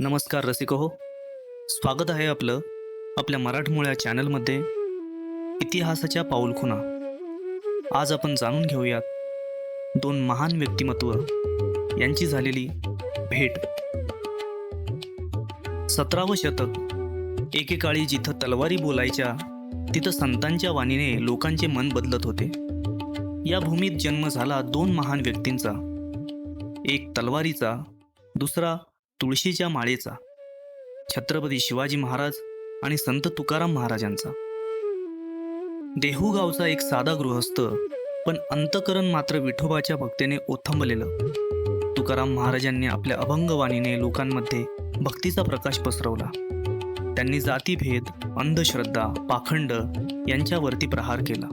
नमस्कार रसिक हो. स्वागत आहे आपलं आपल्या मराठमोळ्या चॅनलमध्ये इतिहासाच्या पाऊलखुणा. आज आपण जाणून घेऊयात दोन महान व्यक्तिमत्व यांची झालेली भेट. सतरावं शतक एकेकाळी जिथं तलवारी बोलायच्या तिथं संतांच्या वाणीने लोकांचे मन बदलत होते. या भूमीत जन्म झाला दोन महान व्यक्तींचा. एक तलवारीचा दुसरा तुळशीच्या माळेचा छत्रपती शिवाजी महाराज आणि संत तुकाराम महाराजांचा. देहू गावचा एक साधा गृहस्थ पण अंतकरण मात्र विठोबाच्या भक्तीने ओथंबलेलं. तुकाराम महाराजांनी आपल्या अभंगवाणीने लोकांमध्ये भक्तीचा प्रकाश पसरवला. त्यांनी जातीभेद अंधश्रद्धा पाखंड यांच्यावरती प्रहार केला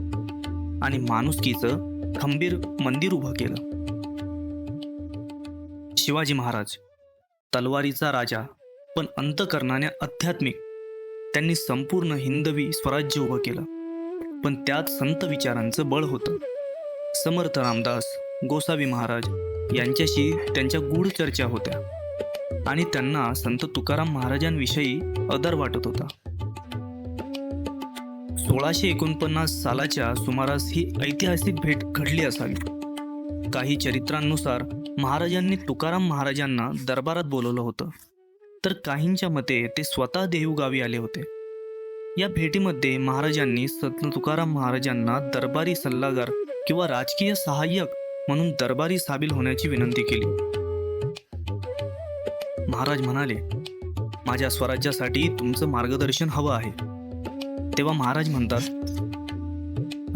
आणि माणुसकीचं खंबीर मंदिर उभं केलं. शिवाजी महाराज तलवारीचा राजा पण अंतकरणाने आध्यात्मिक. त्यांनी संपूर्ण हिंदवी स्वराज्य उभं केलं. पण त्यात संत विचारांचं बळ होतं. समर्थ रामदास गोसावी महाराज यांच्याशी त्यांच्या गूढ चर्चा होत्या. आणि त्यांना संत तुकाराम महाराजांविषयी आदर वाटत होता. सोळाशे एकोणपन्नास सालाच्या सुमारास ही ऐतिहासिक भेट घडली असावी. काही चरित्रांनुसार महाराजांनी तुकाराम महाराजांना दरबारात बोलवलं होतं. तर काहींच्या मते ते स्वतः देहूगावी आले होते. या भेटीमध्ये महाराजांनी संत तुकाराम महाराजांना दरबारी सल्लागार किंवा राजकीय सहाय्यक म्हणून दरबारी सामील होण्याची विनंती केली. महाराज म्हणाले माझ्या स्वराज्यासाठी तुमचं मार्गदर्शन हवं आहे. तेव्हा महाराज म्हणतात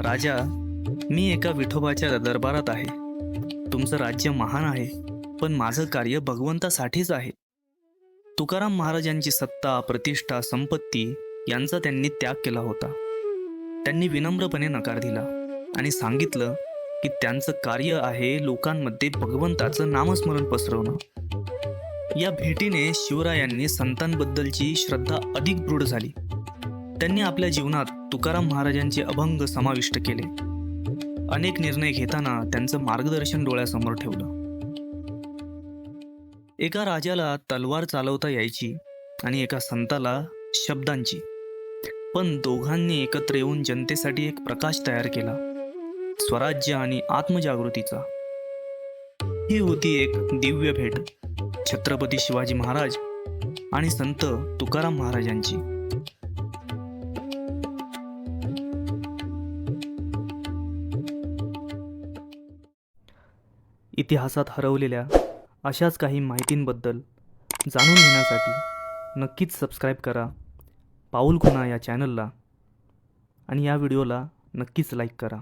राजा मी एका विठोबाच्या दरबारात आहे. तुमचं राज्य महान आहे पण माझं कार्य भगवंतासाठीच आहे. तुकाराम महाराजांची सत्ता प्रतिष्ठा संपत्ती यांचा त्यांनी त्याग केला होता. त्यांनी विनम्रपणे नकार दिला आणि सांगितलं की त्यांचं कार्य आहे लोकांमध्ये भगवंताचं नामस्मरण पसरवणं. या भेटीने शिवरायांनी संतांबद्दलची श्रद्धा अधिक दृढ झाली. त्यांनी आपल्या जीवनात तुकाराम महाराजांचे अभंग समाविष्ट केले. अनेक निर्णय घेताना त्यांचं मार्गदर्शन डोळ्यासमोर ठेवलं. एका राजाला तलवार चालवता यायची आणि एका संताला शब्दांची. पण दोघांनी एकत्र येऊन जनतेसाठी एक प्रकाश तयार केला. स्वराज्य आणि आत्मजागृतीचा. ही होती एक दिव्य भेट. छत्रपती शिवाजी महाराज आणि संत तुकाराम महाराजांची. इतिहासात हरवलेल्या अशाच काही माहितींबद्दल जाणून घेण्यासाठी नक्कीच सबस्क्राईब करा. पाऊल खुणा या चॅनलला आणि या व्हिडिओला नक्कीच लाईक करा.